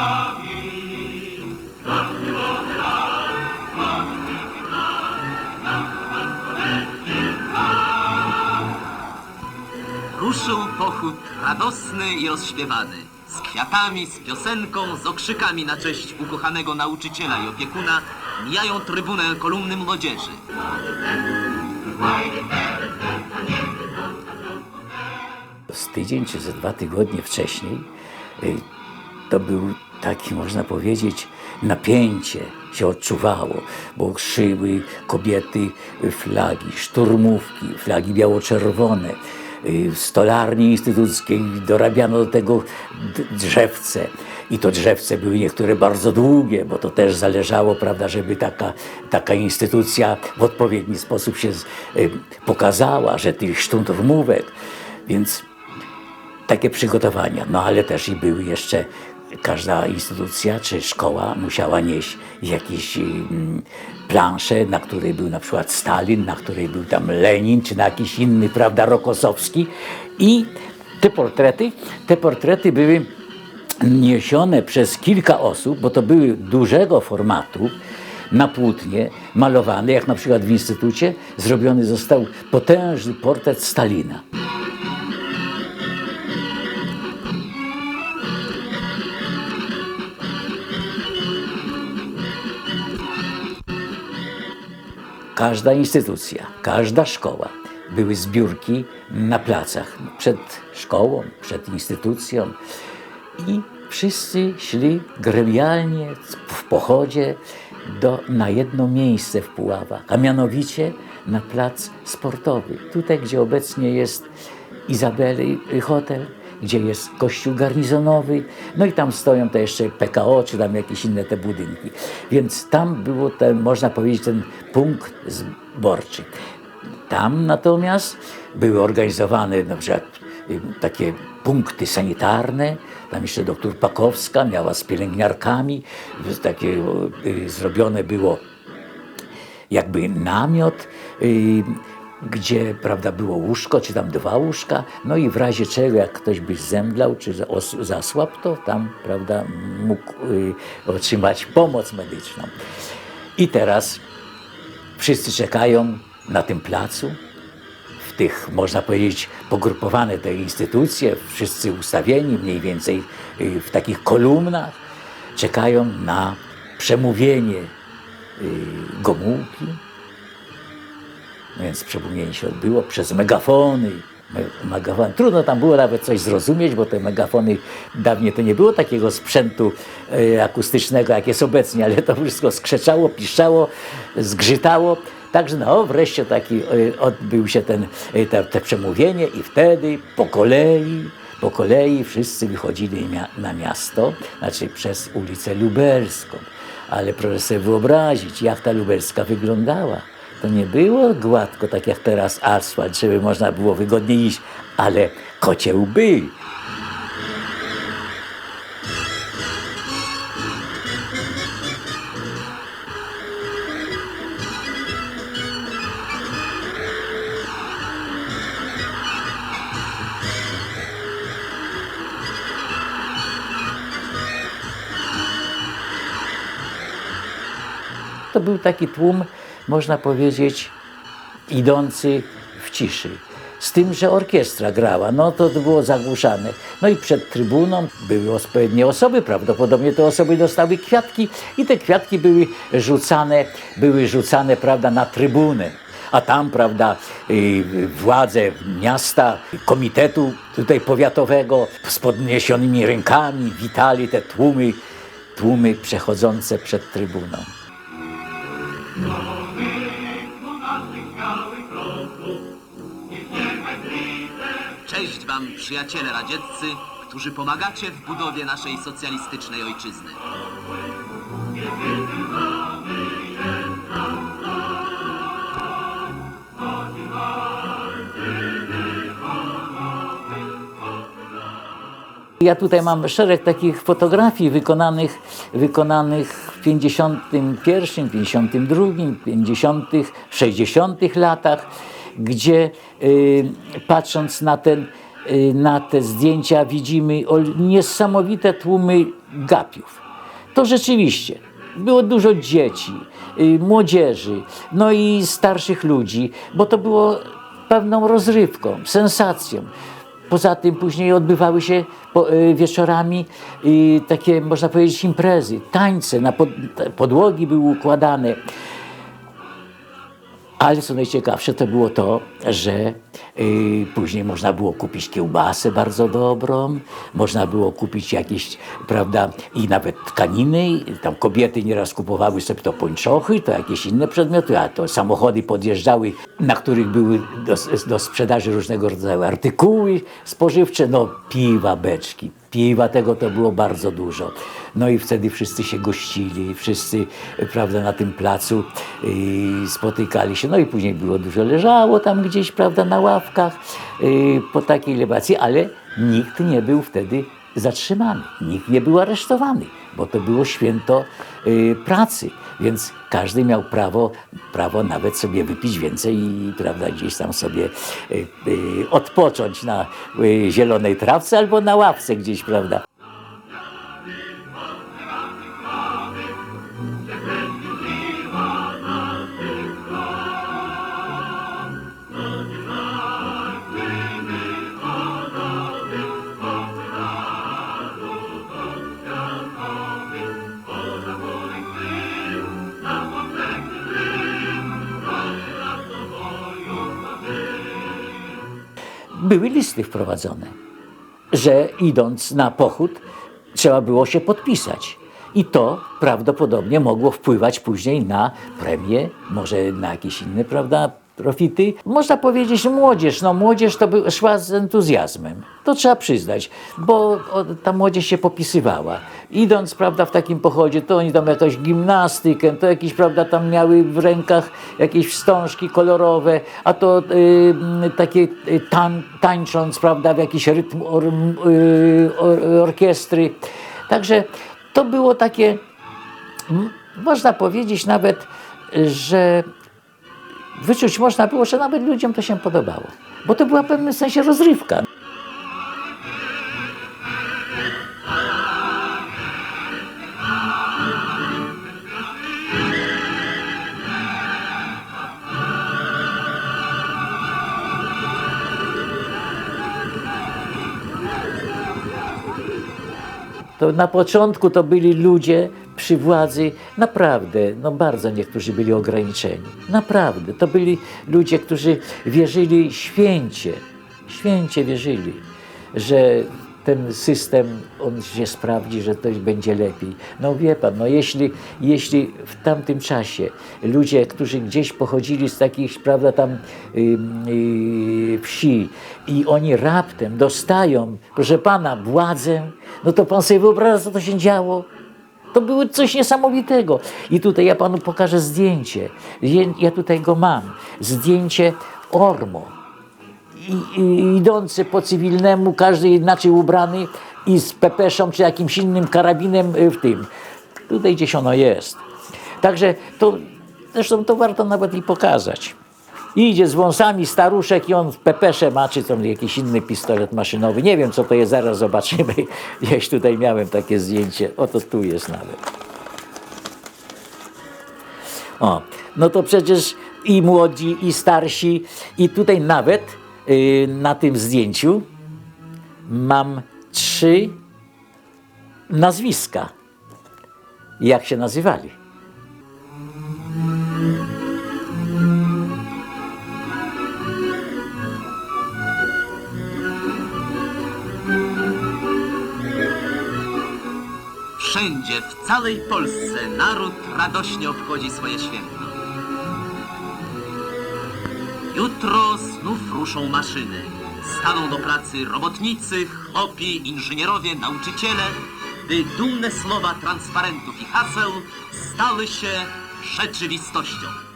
Ruszył radosny i rozśpiewany. Z kwiatami, z piosenką, z okrzykami na cześć ukochanego nauczyciela i opiekuna mijają trybunę kolumny młodzieży. z tydzień czy ze dwa tygodnie wcześniej y, to był taki, można powiedzieć, napięcie się odczuwało, bo szyły kobiety flagi, szturmówki, flagi biało-czerwone. Y, W stolarni instytuckiej dorabiano do tego drzewce. I to drzewce były niektóre bardzo długie, bo to też zależało, prawda, żeby taka, taka instytucja w odpowiedni sposób się y, pokazała, że tych szturmówek. Więc takie przygotowania. No ale też i były jeszcze, każda instytucja czy szkoła musiała nieść jakieś mm, plansze, na której był na przykład Stalin, na której był tam Lenin, czy na jakiś inny, prawda, Rokosowski. I te portrety, te portrety były niesione przez kilka osób, bo to były dużego formatu, na płótnie, malowane, jak na przykład w instytucie, zrobiony został potężny portret Stalina. Każda instytucja, każda szkoła były zbiórki na placach przed szkołą, przed instytucją i wszyscy szli gremialnie w pochodzie do, na jedno miejsce w Puławach, a mianowicie na plac sportowy. Tutaj, gdzie obecnie jest Izabeli Hotel, gdzie jest kościół garnizonowy, no i tam stoją te jeszcze PKO, czy tam jakieś inne te budynki. Więc tam było ten, można powiedzieć, ten punkt zborczy. Tam natomiast były organizowane na przykład y, takie punkty sanitarne. Tam jeszcze doktor Pakowska miała z pielęgniarkami. Takie y, zrobione było jakby namiot, y, gdzie prawda, było łóżko, czy tam dwa łóżka, no i w razie czego, jak ktoś by zemdlał, czy zasłabł, to tam prawda, mógł y, otrzymać pomoc medyczną. I teraz wszyscy czekają na tym placu, w tych, można powiedzieć, pogrupowane te instytucje, wszyscy ustawieni mniej więcej y, w takich kolumnach, czekają na przemówienie y, Gomułki. Więc przemówienie się odbyło przez megafony. Me- Megafon. Trudno tam było nawet coś zrozumieć, bo te megafony dawniej to nie było takiego sprzętu e, akustycznego, jak jest obecnie, ale to wszystko skrzeczało, piszczało, zgrzytało. Także no, wreszcie taki e, odbył się ten, e, te, te przemówienie i wtedy po kolei, po kolei wszyscy wychodzili na miasto, znaczy przez ulicę Lubelską. Ale proszę sobie wyobrazić, jak ta lubelska wyglądała. To nie było gładko, tak jak teraz asfalt, żeby można było wygodnie iść, ale kocie łby. To był taki tłum, można powiedzieć, idący w ciszy. Z tym, że orkiestra grała, no to było zagłuszane. No i przed trybuną były odpowiednie osoby, prawdopodobnie te osoby dostały kwiatki i te kwiatki były rzucane, były rzucane, prawda, na trybunę. A tam, prawda, y, władze miasta, komitetu tutaj powiatowego z podniesionymi rękami witali te tłumy, tłumy przechodzące przed trybuną. Wam, przyjaciele radzieccy, którzy pomagacie w budowie naszej socjalistycznej ojczyzny. Ja tutaj mam szereg takich fotografii wykonanych, wykonanych w 51, 52, 50, 60 latach, gdzie y, patrząc na, ten, na te zdjęcia widzimy niesamowite tłumy gapiów. To rzeczywiście było dużo dzieci, y, młodzieży, no i starszych ludzi, bo to było pewną rozrywką, sensacją. Poza tym później odbywały się y, wieczorami y, takie, można powiedzieć, imprezy, tańce, na podłogi były układane. Ale co najciekawsze to było to, że y, później można było kupić kiełbasę bardzo dobrą, można było kupić jakieś, prawda, i nawet tkaniny. Tam kobiety nieraz kupowały sobie to pończochy, to jakieś inne przedmioty, a to samochody podjeżdżały, na których były do, do sprzedaży różnego rodzaju artykuły spożywcze, no piwa, beczki. Piwa tego to było bardzo dużo. No i wtedy wszyscy się gościli, wszyscy prawda, na tym placu yy, spotykali się. No i później było dużo leżało tam gdzieś, prawda, na ławkach yy, po takiej lebacji, ale nikt nie był wtedy zatrzymany, nikt nie był aresztowany, bo to było święto yy, pracy, więc każdy miał prawo, prawo nawet sobie wypić więcej i prawda, gdzieś tam sobie yy, yy, odpocząć na yy, zielonej trawce albo na ławce gdzieś, prawda. Były listy wprowadzone, że idąc na pochód trzeba było się podpisać. I to prawdopodobnie mogło wpływać później na premię, może na jakieś inne, prawda, profity. Można powiedzieć młodzież, no młodzież to by, szła z entuzjazmem. To trzeba przyznać, bo ta młodzież się popisywała. Idąc, prawda, w takim pochodzie, to oni tam jakąś gimnastykę, to jakieś, prawda, tam miały w rękach jakieś wstążki kolorowe, a to y, takie y, tan, tańcząc, prawda, w jakiś rytm or, y, or, orkiestry. Także to było takie, można powiedzieć nawet, że wyczuć można było, że nawet ludziom to się podobało. Bo to była w pewnym sensie rozrywka. To na początku to byli ludzie przy władzy, naprawdę, no bardzo niektórzy byli ograniczeni. Naprawdę, to byli ludzie, którzy wierzyli święcie, święcie wierzyli, że ten system, on się sprawdzi, że to będzie lepiej. No wie pan, no jeśli, jeśli w tamtym czasie ludzie, którzy gdzieś pochodzili z takich, prawda, tam ym, yy, wsi i oni raptem dostają, proszę pana, władzę, no to pan sobie wyobraża, co to się działo? To było coś niesamowitego. I tutaj ja panu pokażę zdjęcie. Ja tutaj go mam. Zdjęcie Ormo. I, i, idący po cywilnemu, każdy inaczej ubrany i z pepeszą czy jakimś innym karabinem y, w tym. Tutaj gdzieś ono jest. Także to, zresztą to warto nawet i pokazać. Idzie z wąsami staruszek i on pepesze ma, czy tam jakiś inny pistolet maszynowy. Nie wiem, co to jest, zaraz zobaczymy. Gdzieś tutaj miałem takie zdjęcie. Oto tu jest nawet. O, no to przecież i młodzi, i starsi, i tutaj nawet y, na tym zdjęciu mam trzy nazwiska. Jak się nazywali? W całej Polsce naród radośnie obchodzi swoje święto. Jutro znów ruszą maszyny. Staną do pracy robotnicy, chłopi, inżynierowie, nauczyciele, by dumne słowa transparentów i haseł stały się rzeczywistością.